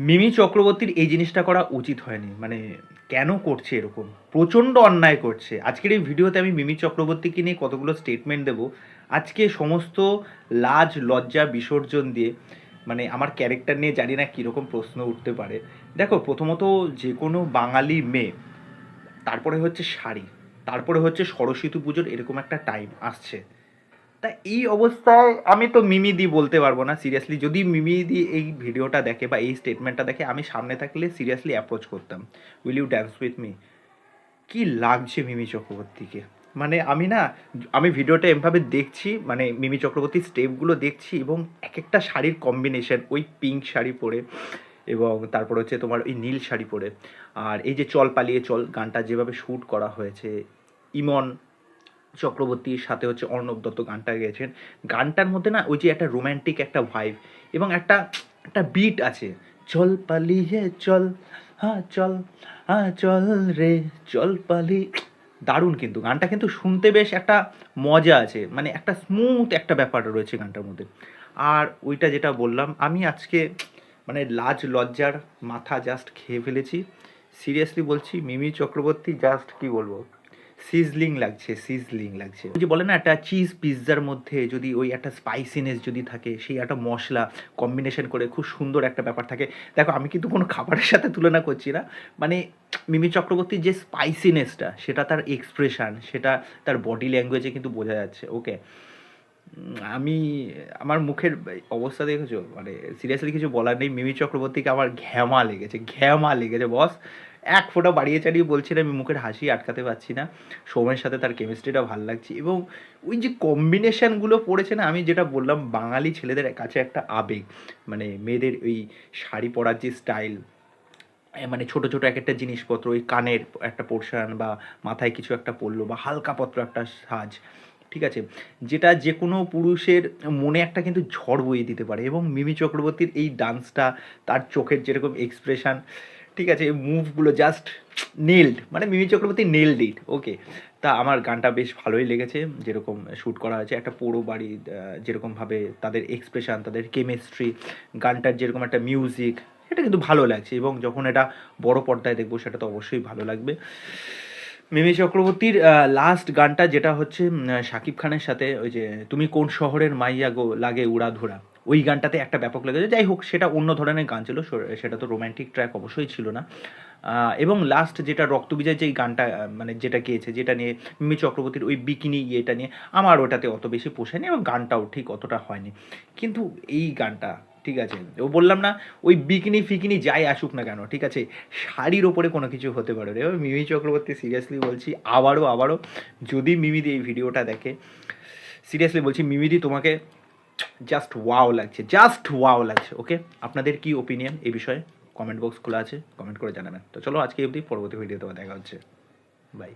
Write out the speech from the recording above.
মিমি চক্রবর্তীর এই জিনিসটা করা উচিত হয়নি। মানে কেন করছে এরকম? প্রচণ্ড অন্যায় করছে। আজকের এই ভিডিওতে আমি মিমি চক্রবর্তীকে নিয়ে কতগুলো স্টেটমেন্ট দেবো। আজকে সমস্ত লাজ, লজ্জা, বিসর্জন দিয়ে মানে আমার ক্যারেক্টার নিয়ে জানি না কীরকম প্রশ্ন উঠতে পারে। দেখো, প্রথমত যে কোনো বাঙালি মেয়ে, তারপরে হচ্ছে শাড়ি, তারপরে হচ্ছে সরস্বতী পুজোর এরকম একটা টাইম আসছে। তা এই অবস্থায় আমি তো মিমি দি বলতে পারব না সিরিয়াসলি যদি মিমি দি এই ভিডিওটা দেখে বা এই স্টেটমেন্টটা দেখে, আমি সামনে থাকলে সিরিয়াসলি অ্যাপ্রোচ করতাম। Will you dance with me কি লাগছে মিমি চক্রবর্তীকে? মানে আমি না, আমি ভিডিওটা এমভাবে দেখছি মানে মিমি চক্রবর্তীর স্টেপগুলো দেখছি এবং এক একটা শাড়ির কম্বিনেশন ওই পিঙ্ক শাড়ি পরে এবং তারপর হচ্ছে তোমার ওই নীল শাড়ি পরে। আর এই যে চল পালিয়ে চল, গানটা যেভাবে শ্যুট করা হয়েছে, ইমন চক্রবর্তীর সাথে হচ্ছে অর্ণব দত্ত গানটা গেয়েছেন। গানটার মধ্যে না ওই যে একটা রোম্যান্টিক একটা ভাইব এবং একটা একটা বিট আছে। চল পালিয়ে চল হ্যাঁ চল হ্যাঁ চল রে, চল পালি। দারুণ কিন্তু, গানটা কিন্তু শুনতে বেশ একটা মজা আছে মানে একটা স্মুথ একটা ব্যাপার রয়েছে গানটার মধ্যে। আর ওইটা যেটা বললাম, আমি আজকে মানে লাজ লজ্জার মাথা জাস্ট খেয়ে ফেলেছি। সিরিয়াসলি বলছি, মিমি চক্রবর্তী জাস্ট কি বলব? সিজলিং লাগছে সিজলিং লাগছে। যে বলে না, একটা চিজ পিৎজার মধ্যে যদি ওই একটা স্পাইসিনেস যদি থাকে, সেই একটা মশলা কম্বিনেশন করে খুব সুন্দর একটা ব্যাপার থাকে। দেখো, আমি কিন্তু কোনো খাবারের সাথে তুলনা করছি না। মানে মিমি চক্রবর্তীর যে স্পাইসিনেসটা সেটা তার এক্সপ্রেশন সেটা তার বডি ল্যাঙ্গুয়েজে কিন্তু বোঝা যাচ্ছে ওকে আমি, আমার মুখের অবস্থা দেখেছ? মানে সিরিয়াসলি কিছু বলার নেই, মিমি চক্রবর্তীকে আমার ঘ্যামা লেগেছে ঘ্যামা লেগেছে বস এক ফোঁটা বাড়িয়ে চাড়িয়ে বলছি আমি মুখের হাসি আটকাতে পারছি না। সৌমের সাথে তার কেমিস্ট্রিটা ভালো লাগছে। এবং ওই যে কম্বিনেশনগুলো পড়েছে না, আমি যেটা বললাম, বাঙালি ছেলেদের কাছে একটা আবেগ। মানে মেয়েদের ওই শাড়ি পরার যে স্টাইল মানে ছোট ছোট এক একটা জিনিসপত্র, ওই কানের একটা পোর্শন বা মাথায় কিছু একটা পড়ল বা হালকা পত্র একটা সাজ, ঠিক আছে? যেটা যে কোনো পুরুষের মনে একটা কিন্তু ঝড় বইয়ে দিতে পারে। এবং মিমি চক্রবর্তীর এই ডান্সটা তার চোখের যেরকম এক্সপ্রেশন ঠিক আছে, এই মুভগুলো জাস্ট নেল্ড মানে মিমি চক্রবর্তী নেল্ড ইট ওকে তা আমার গানটা বেশ ভালোই লেগেছে, যেরকম শ্যুট করা হয়েছে, একটা পোড়ো বাড়ি যেরকমভাবে তাদের এক্সপ্রেশন তাদের কেমিস্ট্রি গানটার যেরকম একটা মিউজিক এটা কিন্তু ভালো লাগছে এবং যখন এটা বড় পর্দায় দেখব, সেটা তো অবশ্যই ভালো লাগবে। মিমি চক্রবর্তীর লাস্ট গানটা যেটা হচ্ছে শাকিব খানের সাথে, ওই যে, তুমি কোন শহরের মাইয়া গো, লাগে উড়াধুরা। ওই গানটাতে একটা ব্যাপক লেগেছে। যাই হোক, সেটা অন্য ধরনের গান ছিল সেটা তো রোম্যান্টিক ট্র্যাক অবশ্যই ছিল না। এবং লাস্ট যেটা রক্তবিজয় যেই গানটা মানে যেটা গিয়েছে, যেটা নিয়ে মিমি চক্রবর্তীর ওই বিকিনি ইয়েটা নিয়ে আমার ওটাতে অত বেশি পোষায়নি এবং গানটাও ঠিক অতটা হয়নি। কিন্তু এই গানটা, ঠিক আছে, ও বললাম না, ওই বিকিনি ফিকিনি যাই আসুক না কেন, ঠিক আছে, শাড়ির ওপরে কোনো কিছু হতে পারে এবার মিমি চক্রবর্তী সিরিয়াসলি বলছি, আবারও আবারও, যদি মিমিদি এই ভিডিওটা দেখে সিরিয়াসলি বলছি মিমিদি তোমাকে জাস্ট ওয়াও লাগছে জাস্ট ওয়াও লাগছে ওকে আপনাদের কি ওপিনিয়ন এই বিষয়ে? কমেন্ট বক্স খোলা আছে কমেন্ট করে জানাবেন। তো চলো আজকে অবধি, পরবর্তী ভিডিওতে দেখা হচ্ছে। বাই